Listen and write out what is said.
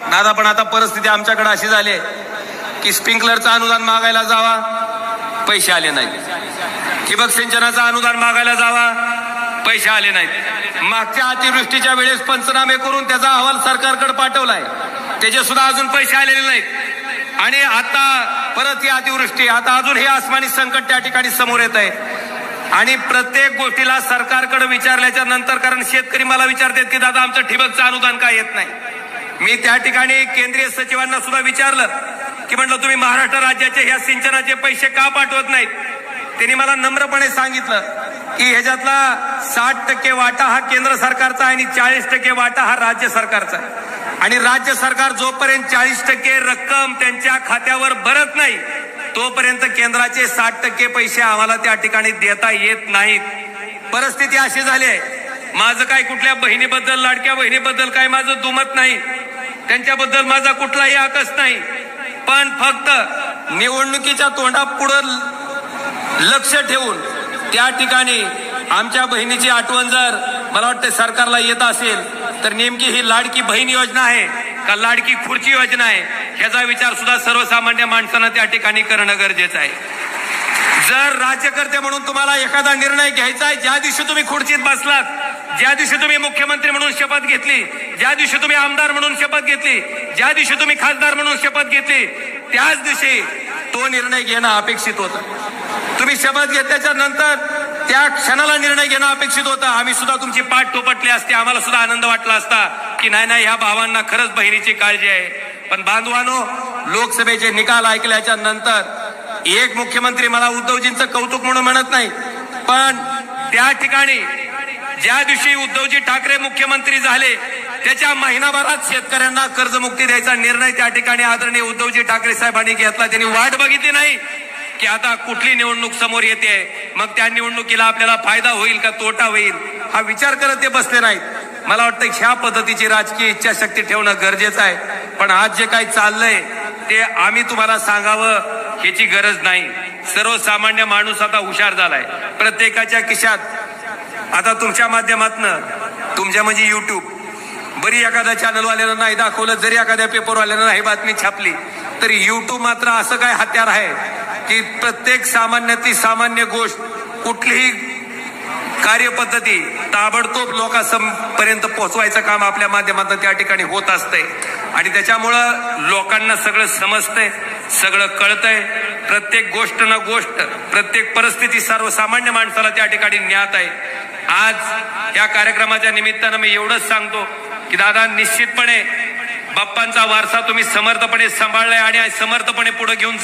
दादा पण आता परिस्थिती आमच्याकडे अशी झाली की स्प्रिंकलरचं अनुदान मागायला जावा पैसे आले नाहीत. ठिबक सिंचनाचं अनुदान मागायला जावा पैसे आले नाहीत. मागच्या अतिवृष्टीच्या वेळेस पंचनामे करून त्याचा अहवाल सरकारकडे पाठवलाय. त्याचे सुद्धा अजून पैसे आलेले नाहीत. आणि आता परत ही अतिवृष्टी आता अजून हे आसमानी संकट त्या ठिकाणी समोर येत आहे. आणि प्रत्येक गोष्टीला सरकारकडे विचारल्याच्या नंतर कारण शेतकरी मला विचारतात की दादा आमचं ठिबकचं अनुदान काय येत नाही? मी त्या ठिकाणी केंद्रीय सचिवांना सुद्धा विचारलं की म्हटलं तुम्ही महाराष्ट्र राज्याचे ह्या सिंचनाचे पैसे का पाठवत नाहीत? त्यांनी मला नम्रपणे सांगितलं की ह्याच्यातला साठ टक्के वाटा हा केंद्र सरकारचा आहे आणि चाळीस टक्के वाटा हा राज्य सरकारचा आहे. आणि राज्य सरकार जोपर्यंत चाळीस टक्के रक्कम त्यांच्या खात्यावर भरत नाही तोपर्यंत केंद्राचे साठ टक्के पैसे आम्हाला त्या ठिकाणी देता येत नाहीत. परिस्थिती अशी झाली आहे माझं काय कुठल्या बहिणीबद्दल लाडक्या बहिणीबद्दल काय माझं दुमत नाही. त्यांच्याबद्दल माझा कुठलाही आकस नाही. पण फक्त निवडणुकीच्या तोंडापुढं लक्ष ठेवून त्या ठिकाणी आमच्या बहिणीची आठवण जर मला वाटतं सरकारला येत असेल तर नेमकी ही लाडकी बहीण योजना आहे का लाडकी खुर्ची योजना आहे? ह्याचा विचार सुद्धा सर्वसामान्य माणसानं त्या ठिकाणी करणं गरजेचं आहे. जर राज्यकर्ते म्हणून तुम्हाला एखादा निर्णय घ्यायचा आहे ज्या दिवशी तुम्ही खुर्चीत बसलात ज्या दिवशी तुम्ही मुख्यमंत्री म्हणून शपथ घेतली ज्या दिवशी तुम्ही आमदार म्हणून शपथ घेतली ज्या दिवशी तुम्ही खासदार म्हणून शपथ घेतली त्याच दिवशी तो निर्णय घेणं अपेक्षित होता. तुम्ही शपथ घेतल्याच्या नंतर त्या क्षणाला निर्णय घेणं अपेक्षित होता. आम्ही सुद्धा तुमची पाठ टोपटली असते. आम्हाला सुद्धा आनंद वाटला असता की नाही नाही ह्या भावांना खरंच बहिणीची काळजी आहे. पण बांधवानो लोकसभेचे निकाल ऐकल्याच्या नंतर एक मुख्यमंत्री मला उद्धवजींचं कौतुक म्हणून म्हणत नाही पण त्या ठिकाणी ज्या दिवशी उद्धवजी ठाकरे मुख्यमंत्री झाले त्याच्या महिनाभरात शेतकऱ्यांना कर्जमुक्ती द्यायचा निर्णय त्या ठिकाणी आदरणीय उद्धवजी ठाकरे साहेबांनी घेतला. त्यांनी वाट बघितली नाही की आता कुठली निवडणूक समोर येते. मग त्या निवडणुकीला आपल्याला फायदा होईल का तोटा होईल हा विचार करत ते बसले नाहीत. मला वाटतं ह्या पद्धतीची राजकीय इच्छाशक्ती ठेवणं गरजेचं आहे. पण आज जे काही चाललंय ते आम्ही तुम्हाला सांगावं ह्याची गरज नाही. सर्वसामान्य माणूस आता हुशार झालाय. प्रत्येकाच्या खिशात आता तुमच्या माध्यमातनं तुमच्या म्हणजे युट्यूब बरी एखाद्या चॅनलवाल्यानं नाही दाखवलं जरी एखाद्या पेपरवाल्यानं नाही बातमी छापली तरी युट्यूब मात्र असं काय हत्यार आहे की प्रत्येक सामान्यातली सामान्य गोष्ट कुठलीही कार्यपद्धती ताबडतोब लोकांपर्यंत पोहोचवायचं काम आपल्या माध्यमातून त्या ठिकाणी होत असतंय. आणि त्याच्यामुळं लोकांना सगळं समजतंय सगळं कळतंय. प्रत्येक गोष्ट ना गोष्ट प्रत्येक परिस्थिती सर्वसामान्य माणसाला त्या ठिकाणी ज्ञात आहे. आज या कार्यक्रमाच्या निमित्तानं मी एवढंच सांगतो की दादा निश्चितपणे बाप्पांचा वारसा तुम्ही समर्थपणे सांभाळलाय आणि समर्थपणे पुढे घेऊन